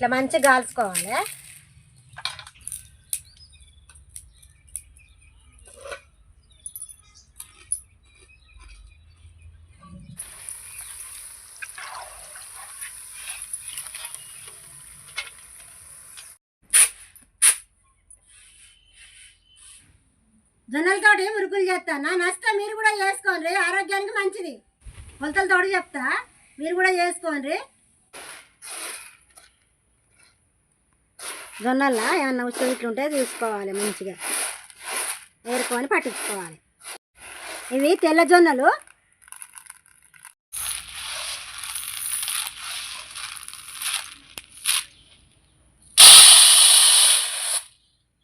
ఇట్లా మంచిగా కాల్చుకోవాలి. జొన్నలతోటి మురుకులు చేస్తాను? నష్టం మీరు కూడా చేసుకోండి. ఆరోగ్యానికి మంచిది. కొలతలతోటి చెప్తా. మీరు కూడా చేసుకోండి. జొన్నల్లో ఏమన్నా ఉచ్చు ఉంటే తీసుకోవాలి మంచిగా. ఏరుకొని పట్టించుకోవాలి. ఇవి తెల్ల జొన్నలు.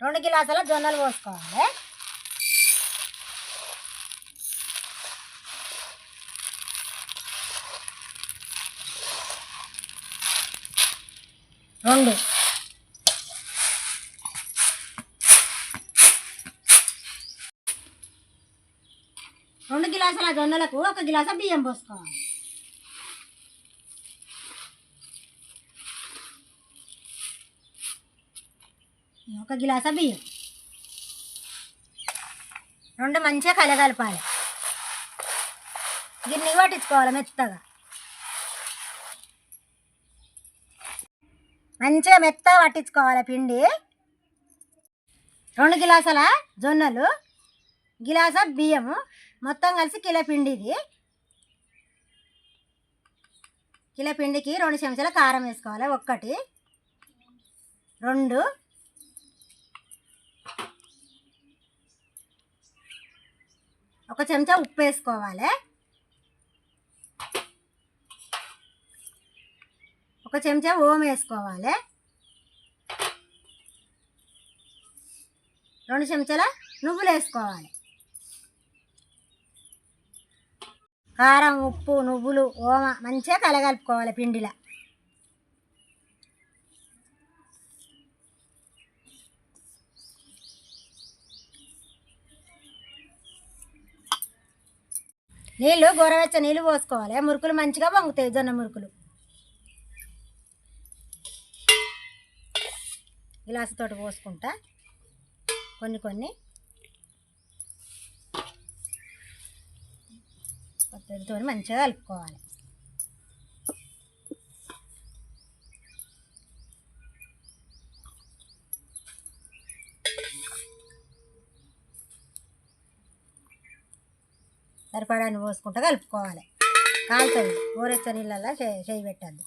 రెండు గిలాసాల జొన్నలు పోసుకోవాలి. రెండు రెండు గ్లాసుల జొన్నలకు ఒక గ్లాసు బియ్యం పోసుకోవాలి. ఒక గిలాస బియ్యం. రెండు మంచిగా కలగలపాలి. గిన్నె పట్టించుకోవాలి మెత్తగా. మంచిగా మెత్తగా పట్టించుకోవాలి పిండి. రెండు గిలాసాల జొన్నలు గిలాస బియ్యము మొత్తం కలిసి కిలో పిండి ఇది కిలో పిండికి రెండు చెంచాల కారం వేసుకోవాలి ఒక్కటి. రెండు. ఒక చెంచా ఉప్పు వేసుకోవాలి. ఒక చెంచా ఓం వేసుకోవాలి. రెండు చెంచాల నువ్వులు వేసుకోవాలి. కారం ఉప్పు నువ్వులు ఓమ మంచిగా కలగలుపుకోవాలి పిండిలో. నీళ్ళు గోరవెచ్చ నీళ్ళు పోసుకోవాలి. మురుకులు మంచిగా పొంగుతాయి జొన్న మురుకులు. తోటి పోసుకుంటా. కొన్ని కొన్ని కొత్తతో మంచిగా కలుపుకోవాలి. సరిపడాన్ని పోసుకుంటూ కలుపుకోవాలి. కాలుతుంది. ఊరెచ్చ నీళ్ళల్లో చేయి చేయి పెట్టద్దు.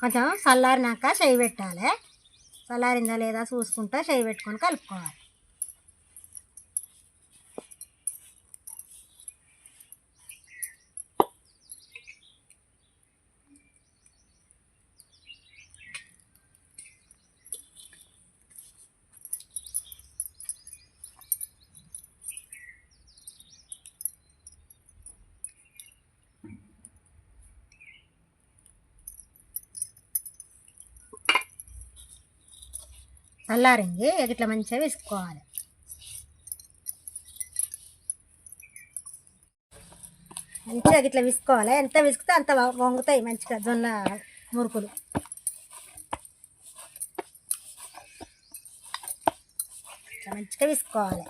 కొంచెం చల్లారినాక చేయి పెట్టాలి. చల్లారిందా లేదా చూసుకుంటా చేయి పెట్టుకొని కలుపుకోవాలి. చల్లారింది ఇట్లా మంచిగా వేసుకోవాలి. మంచిగా ఇట్లా విసుకోవాలి. ఎంత విసికితే అంత వంగుతాయి మంచిగా జొన్న మురుకులు. మంచిగా విసుకోవాలి.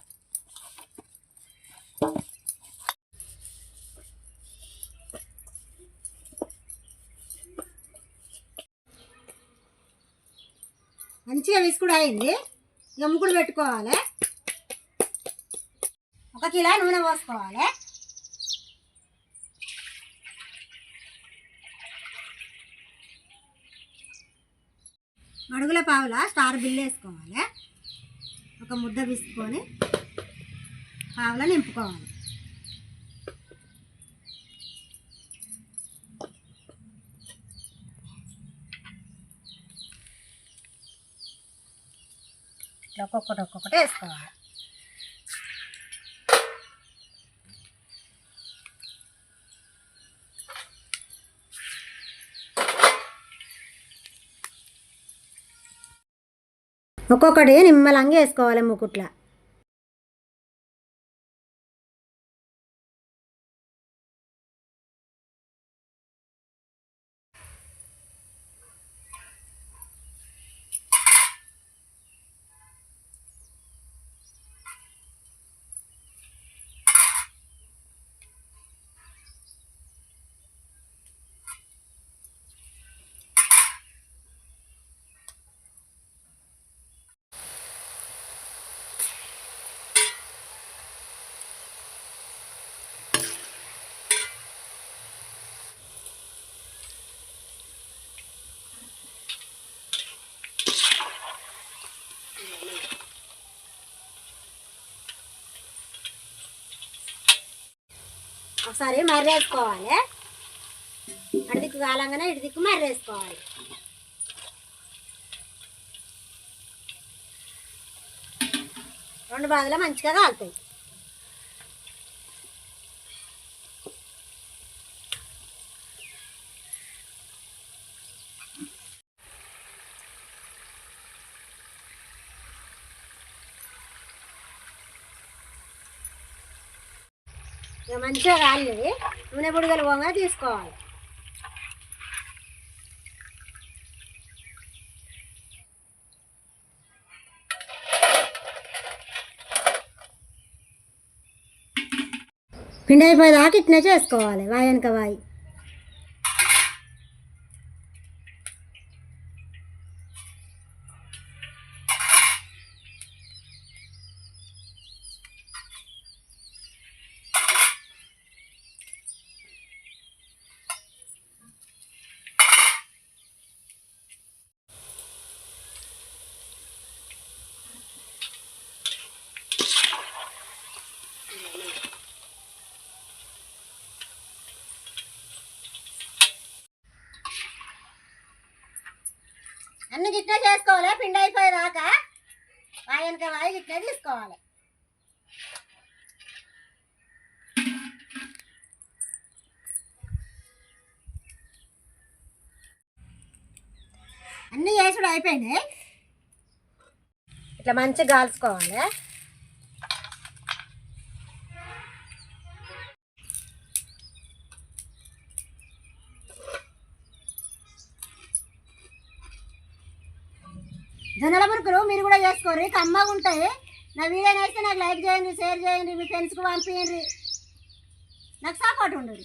మంచిగా విసుకుడు అయింది ఇక ముక్కుడు పెట్టుకోవాలి. ఒక కిలో నూనె పోసుకోవాలి. అడుగుల పావుల స్టార్ బిల్లు వేసుకోవాలి. ఒక ముద్ద విసుకొని పావుల నింపుకోవాలి. ఇట్లా ఒక్కొక్కటి ఒక్కొక్కటి వేసుకోవాలి. ఒక్కొక్కటి నిమ్మలంగా వేసుకోవాలి ముకుట్లా. ఒకసారి మర్రేసుకోవాలి. అటు కాలంగానే ఇటు దిక్కు మర్రేసుకోవాలి. రెండు బాధలు మంచిగా కాలుతాయి. ఇక మంచిగా కాలేదు నూనె బుడగలు పోగా తీసుకోవాలి. పిండి అయిపోయేదాకా ఇట్నే చేసుకోవాలి. వాయనక వాయి. అన్ని గిట్ట చేసుకోవాలి? పిండి అయిపోయేదాకా? వాయనక వాయి గిట్ట తీసుకోవాలి. అన్నీ చేసుడు అయిపోయినాయి ఇట్లా మంచిగా కాల్చుకోవాలి జొన్నల మీరు కూడా చేసుకోరు. కమ్మగా ఉంటాయి నా వీడియో నేస్తే నాకు లైక్ చేయండి షేర్ చేయండి మీ ఫ్రెండ్స్కి పంపించండి నాకు సపోర్ట్ ఉండదు